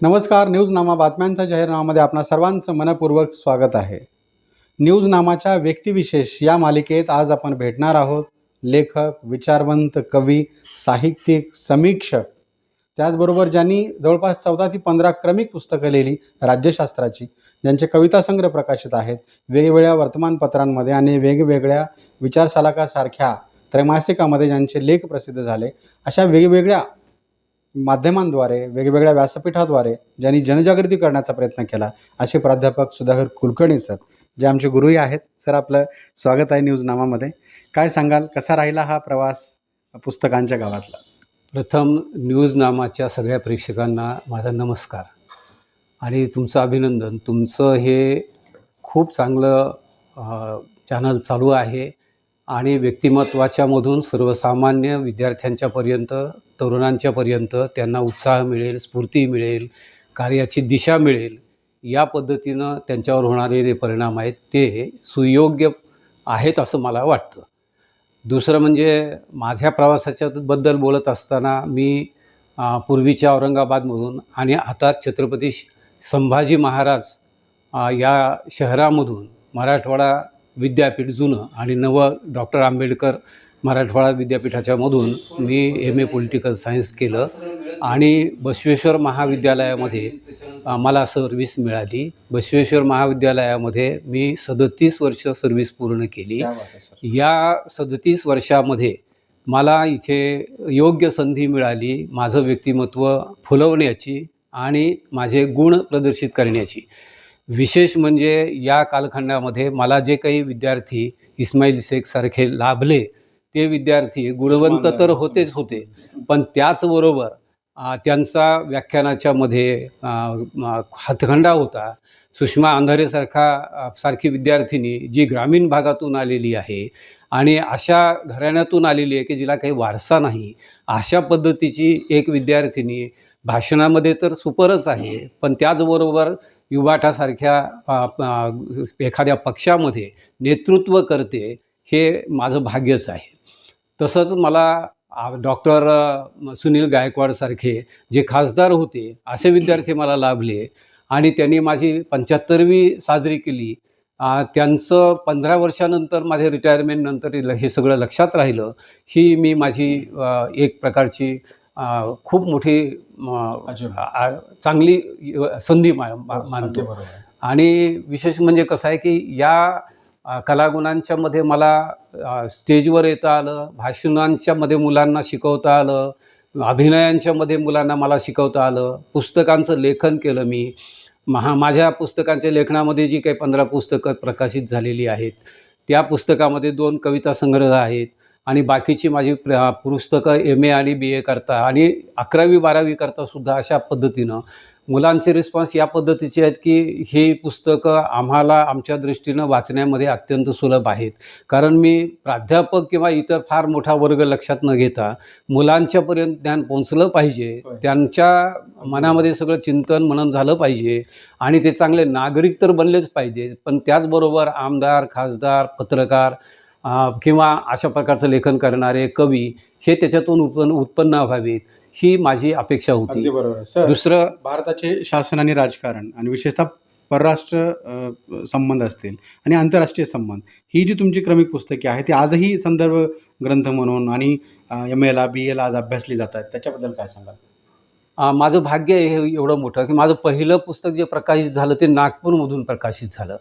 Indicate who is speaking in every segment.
Speaker 1: नमस्कार न्यूजनामा बातम्यांच्या जाहीरनाम्यामध्ये आपणा सर्वांचं मनपूर्वक स्वागत आहे. न्यूजनामाच्या व्यक्तिविशेष या मालिकेत आज आपण भेटणार आहोत. लेखक विचारवंत कवी साहित्यिक समीक्षक. त्याचबरोबर ज्यांनी जवळपास चौदा ते पंधरा क्रमिक पुस्तकं लिहिली राज्यशास्त्राची ज्यांचे कविता संग्रह प्रकाशित आहेत वेगवेगळ्या वर्तमानपत्रांमध्ये आणि वेगवेगळ्या विचारशालाकासारख्या त्रैमासिकामध्ये ज्यांचे लेख प्रसिद्ध झाले अशा वेगवेगळ्या माध्यमांद्वारे वेगवेगळ्या व्यासपीठाद्वारे ज्यांनी जनजागृती करण्याचा प्रयत्न केला असे प्राध्यापक सुधाकर कुलकर्णी सर जे आमचे गुरुही आहेत. सर आपलं स्वागत आहे न्यूज नामामध्ये. काय सांगाल? कसा राहिला हा प्रवास पुस्तकांच्या गावातला?
Speaker 2: प्रथम न्यूज नामाच्या सगळ्या प्रेक्षकांना माझा नमस्कार आणि तुमचं अभिनंदन. तुमचं हे खूप चांगलं चॅनल चालू आहे. आणि व्यक्तिमत्वाच्यामधून सर्वसामान्य विद्यार्थ्यांच्यापर्यंत तरुणांच्यापर्यंत त्यांना उत्साह मिळेल स्फूर्ती मिळेल कार्याची दिशा मिळेल या पद्धतीनं त्यांच्यावर होणारे जे परिणाम आहेत ते सुयोग्य आहेत असं मला वाटतं. दुसरं म्हणजे माझ्या प्रवासाच्याबद्दल बोलत असताना मी पूर्वीच्या औरंगाबादमधून आणि आता छत्रपती संभाजी महाराज या शहरामधून मराठवाडा विद्यापीठ जुनं आणि नवं डॉक्टर आंबेडकर मराठवाडा विद्यापीठाच्यामधून मी एम ए पॉलिटिकल सायन्स केलं. आणि बसवेश्वर महाविद्यालयामध्ये मला सर्व्हिस मिळाली. बसवेश्वर महाविद्यालयामध्ये मी सदतीस वर्ष सर्व्हिस पूर्ण केली. या सदतीस वर्षामध्ये मला इथे योग्य संधी मिळाली माझं व्यक्तिमत्व फुलवण्याची आणि माझे गुण प्रदर्शित करण्याची. विशेष म्हणजे या कालखंडामध्ये मला जे काही विद्यार्थी इस्माईल शेखसारखे लाभले ते विद्यार्थी गुणवंत तर होतेच होते पण त्याचबरोबर त्यांचा व्याख्यानाच्या मध्ये अ, म, हातखंडा होता. सुषमा अंधारेसारखा सारखी विद्यार्थिनी जी ग्रामीण भागातून आलेली आहे आणि अशा घराण्यातून आलेली आहे की जिला काही वारसा नाही अशा पद्धतीची एक विद्यार्थिनी भाषणामध्ये तर सुपरच आहे पण त्याचबरोबर युबाटासारख्या एखाद्या पक्षामध्ये नेतृत्व करते हे माझं भाग्यच आहे. तसंच मला डॉक्टर सुनील गायकवाडसारखे जे खासदार होते असे विद्यार्थी मला लाभले आणि त्यांनी माझी पंच्याहत्तरवी साजरी केली. त्यांचं पंधरा वर्षानंतर माझे रिटायरमेंटनंतर हे सगळं लक्षात राहिलं. ही मी माझी एक प्रकारची खूप मोठी चांगली संधी मा
Speaker 1: अगदी
Speaker 2: मानतो. आणि विशेष म्हणजे कसं आहे की या कलागुणांच्या मध्ये मला स्टेजवर येता आलं भाषणांच्या मध्ये मुलांना शिकवता आलं अभिनयांच्या मध्ये मुलांना मला शिकवता आलं पुस्तकांचं लेखन केलं मी. महा माझ्या पुस्तकांच्या लेखनामध्ये जी काही पंधरा पुस्तकं प्रकाशित झालेली आहेत त्या पुस्तकामध्ये दोन कविता संग्रह आहेत. आणि बाकीची माझी प्र पुस्तकं एम ए आणि बी ए करता आणि अकरावी बारावी करता सुद्धा अशा पद्धतीनं. मुलांचे रिस्पॉन्स या पद्धतीचे आहेत की ही पुस्तकं आम्हाला आमच्या दृष्टीनं वाचण्यामध्ये अत्यंत सुलभ आहेत. कारण मी प्राध्यापक किंवा इतर फार मोठा वर्ग लक्षात न घेता मुलांच्यापर्यंत ज्ञान पोचलं पाहिजे. त्यांच्या मनामध्ये सगळं चिंतन मनन झालं पाहिजे आणि ते चांगले नागरिक तर बनलेच पाहिजे. पण त्याचबरोबर आमदार खासदार पत्रकार किंवा अशा प्रकारचं लेखन करणारे कवी हे त्याच्यातून उत्पन्न उत्पन्न व्हावेत ही माझी अपेक्षा होती.
Speaker 1: बरोबर. सर
Speaker 2: दुसरं
Speaker 1: भारताचे शासन आणि राजकारण आणि विशेषतः परराष्ट्र संबंध असतील आणि आंतरराष्ट्रीय संबंध ही जी तुमची क्रमिक पुस्तके आहेत ती आजही संदर्भ ग्रंथ म्हणून आणि एम एला बी एला आज अभ्यासली जातात त्याच्याबद्दल काय सांगाल?
Speaker 2: माझं भाग्य आहे हे एवढं मोठं की माझं पहिलं पुस्तक जे प्रकाशित झालं ते नागपूरमधून प्रकाशित झालं.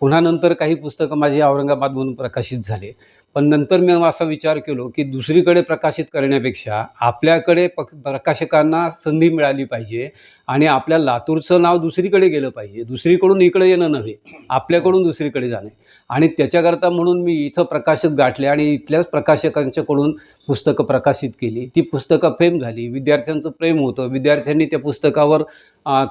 Speaker 2: पुन्हा नंतर काही पुस्तकं माझी औरंगाबादमधून प्रकाशित झाले. पण नंतर मी असा विचार केलो की दुसरीकडे प्रकाशित करण्यापेक्षा आपल्याकडे पक प्रकाशकांना संधी मिळाली पाहिजे आणि आपल्या लातूरचं नाव दुसरीकडे गेलं पाहिजे. दुसरीकडून इकडे येणं नव्हे आपल्याकडून दुसरीकडे जाणे. आणि त्याच्याकरता म्हणून मी इथं प्रकाशक गाठले आणि इथल्याच प्रकाशकांच्याकडून पुस्तकं प्रकाशित केली. ती पुस्तकं फेम झाली. विद्यार्थ्यांचं प्रेम होतं. विद्यार्थ्यांनी त्या पुस्तकावर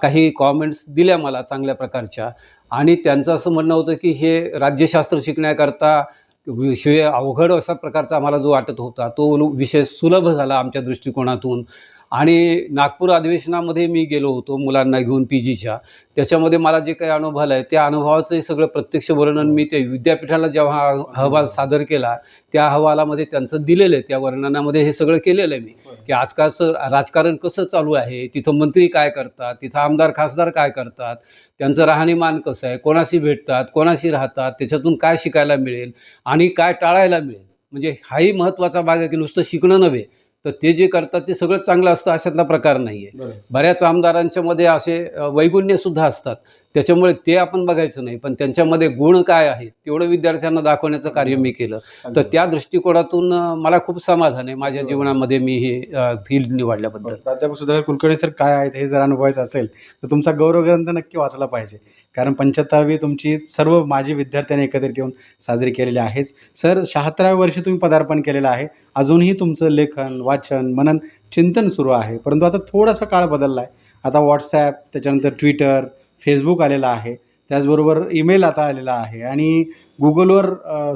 Speaker 2: काही कॉमेंट्स दिल्या मला चांगल्या प्रकारच्या. आणि त्यांचं असं म्हणणं होतं की हे राज्यशास्त्र शिकण्याकरता विषय अवघड असा प्रकारचा आम्हाला जो वाटत होता तो विषय सुलभ झाला आमच्या दृष्टिकोनातून. आणि नागपूर अधिवेशनामध्ये मी गेलो होतो मुलांना घेऊन पी जीच्या. त्याच्यामध्ये मला जे काही अनुभव आला आहे त्या अनुभवाचं सगळं प्रत्यक्ष वर्णन मी ते विद्यापीठाला जेव्हा अहवाल सादर केला त्या अहवालामध्ये त्यांचं दिलेलं आहे त्या वर्णनामध्ये हे सगळं केलेलं आहे मी. की आजकालचं राजकारण कसं चालू आहे तिथं मंत्री काय करतात तिथं आमदार खासदार काय करतात त्यांचं राहणीमान कसं आहे कोणाशी भेटतात कोणाशी राहतात त्याच्यातून काय शिकायला मिळेल आणि काय टाळायला मिळेल. म्हणजे हाही महत्त्वाचा भाग आहे की नुसतं शिकणं नव्हे तर ते जे करतात ते सगळं चांगलं असतं अशातला प्रकार नाही आहे बऱ्याच आमदारांच्या मध्ये असे वैगुण्यसुद्धा असतात. त्याच्यामुळे ते आपण बघायचं नाही. पण त्यांच्यामध्ये गुण काय आहेत तेवढं विद्यार्थ्यांना दाखवण्याचं कार्य मी केलं. तर त्या दृष्टिकोनातून मला खूप समाधान आहे माझ्या जीवनामध्ये मी हे फील्ड निवडल्याबद्दल.
Speaker 1: प्राध्यापक सुधाकर कुलकर्णी सर काय आहेत हे जर अनुभवायचं असेल तर तुमचा गौरवग्रंथ नक्की वाचला पाहिजे. कारण पंच्याहत्तरावी तुमची सर्व माजी विद्यार्थ्यांनी एकत्रित येऊन साजरी केलेली आहेच. सर शहात्तराव्या वर्षी तुम्ही पदार्पण केलेलं आहे. अजूनही तुमचं लेखन वाचन मनन चिंतन सुरू आहे. परंतु आता थोडासा काळ बदलला आहे आता व्हॉट्सॲप त्याच्यानंतर ट्विटर फेसबुक आलेला आहे. त्याचबरोबर ईमेल आता आलेला आहे आणि गुगलवर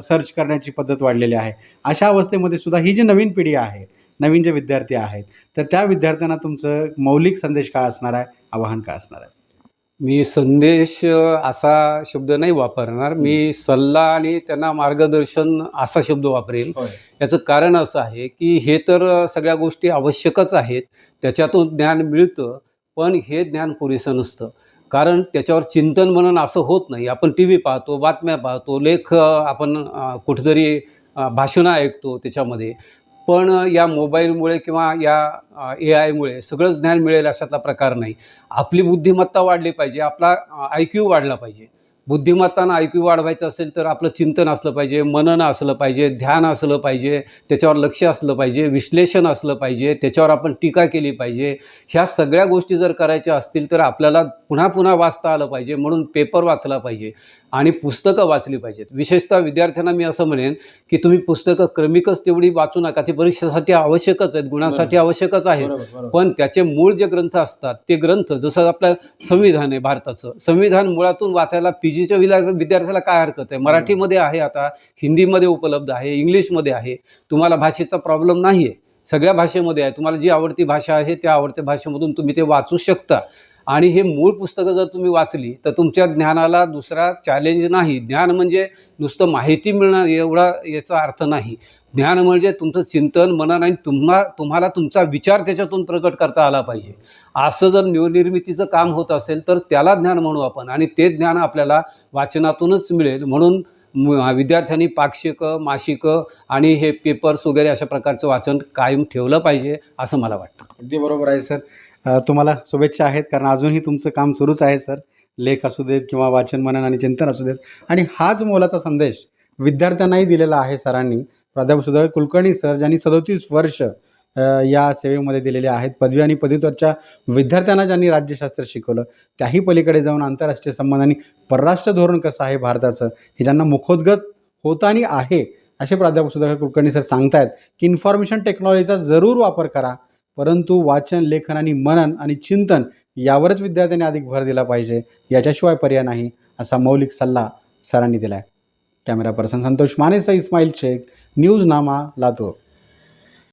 Speaker 1: सर्च करण्याची पद्धत वाढलेली आहे. अशा अवस्थेमध्ये सुद्धा ही जी नवीन पिढी आहे नवीन जे विद्यार्थी आहेत तर त्या विद्यार्थ्यांना तुमचं मौलिक संदेश काय असणार आहे? आवाहन काय असणार आहे?
Speaker 2: मी संदेश असा शब्द नाही वापरणार. मी सल्ला आणि त्यांना मार्गदर्शन असा शब्द वापरेल. याचं कारण असं आहे की हे तर सगळ्या गोष्टी आवश्यकच आहेत. त्याच्यातून ज्ञान मिळतं पण हे ज्ञान पुरेसं नसतं. कारण त्याच्यावर चिंतन म्हणून असं होत नाही. आपण टी व्ही पाहतो बातम्या पाहतो लेख आपण कुठेतरी भाषणं ऐकतो त्याच्यामध्ये. पण या मोबाईलमुळे किंवा या ए आयमुळे सगळंच ज्ञान मिळेल अशातला प्रकार नाही. आपली बुद्धिमत्ता वाढली पाहिजे आपला आय क्यू वाढला पाहिजे. बुद्धिमत्तानं आय क्यू वाढवायचं असेल तर आपलं चिंतन असलं पाहिजे मनन असलं पाहिजे ध्यान असलं पाहिजे त्याच्यावर लक्ष असलं पाहिजे विश्लेषण असलं पाहिजे त्याच्यावर आपण टीका केली पाहिजे. ह्या सगळ्या गोष्टी जर करायच्या असतील तर आपल्याला पुन्हा पुन्हा वाचता आलं पाहिजे म्हणून पेपर वाचला पाहिजे. आणि पुस्तकं वाचली पाहिजेत. विशेषतः विद्यार्थ्यांना मी असं म्हणेन की तुम्ही पुस्तकं क्रमिकच तेवढी वाचू नका. ती परीक्षेसाठी आवश्यकच आहेत गुणासाठी आवश्यकच आहेत पण त्याचे मूळ जे ग्रंथ असतात ते ग्रंथ जसं आपलं संविधान आहे भारताचं. संविधान मुळातून वाचायला पी जीच्या विला विद्यार्थ्याला काय हरकत आहे? मराठीमध्ये आहे आता हिंदीमध्ये उपलब्ध आहे इंग्लिशमध्ये आहे. तुम्हाला भाषेचा प्रॉब्लेम नाही आहे सगळ्या भाषेमध्ये आहे. तुम्हाला जी आवडती भाषा आहे त्या आवडत्या भाषेमधून तुम्ही ते वाचू शकता. आणि हे मूळ पुस्तकं जर तुम्ही वाचली तर तुमच्या ज्ञानाला दुसरा चॅलेंज नाही. ज्ञान म्हणजे नुसतं माहिती मिळणं एवढा याचा अर्थ नाही. ज्ञान म्हणजे तुमचं चिंतन मनन आणि तुम्हा तुम्हाला तुमचा विचार त्याच्यातून प्रकट करता आला पाहिजे. असं जर नवनिर्मितीचं काम होत असेल तर त्याला ज्ञान म्हणू आपण. आणि ते ज्ञान आपल्याला वाचनातूनच मिळेल. म्हणून विद्यार्थ्यांनी पाक्षिकं मासिकं आणि हे पेपर्स वगैरे अशा प्रकारचं वाचन कायम ठेवलं पाहिजे असं मला वाटतं.
Speaker 1: अगदी बरोबर आहे सर. तुम्हाला शुभेच्छा आहेत कारण अजूनही तुमचं काम सुरूच आहे सर. लेख असू देत किंवा वाचन मनन आणि चिंतन असू देत. आणि हाच मोलाचा संदेश विद्यार्थ्यांनाही दिलेला आहे सरांनी. प्राध्यापक सुधाकर कुलकर्णी सर ज्यांनी सदोतीस वर्ष या सेवेमध्ये दिलेले आहेत. पदवी आणि पदव्युत्तरच्या विद्यार्थ्यांना ज्यांनी राज्यशास्त्र शिकवलं त्याही पलीकडे जाऊन आंतरराष्ट्रीय संबंध आणि परराष्ट्र धोरण कसं आहे भारताचं हे ज्यांना मुखोद्गत होतानी आहे असे प्राध्यापक सुधाकर कुलकर्णी सर सांगतायत की इन्फॉर्मेशन टेक्नॉलॉजीचा जरूर वापर करा. परंतु वाचन लेखन आणि मनन आणि चिंतन यावरच विद्यार्थ्यांनी अधिक भर दिला पाहिजे. याच्याशिवाय पर्याय नाही असा मौलिक सल्ला सरांनी दिला आहे कॅमेरा पर्सन संतोष मानेसा इस्माईल शेख न्यूज नामा लातूर.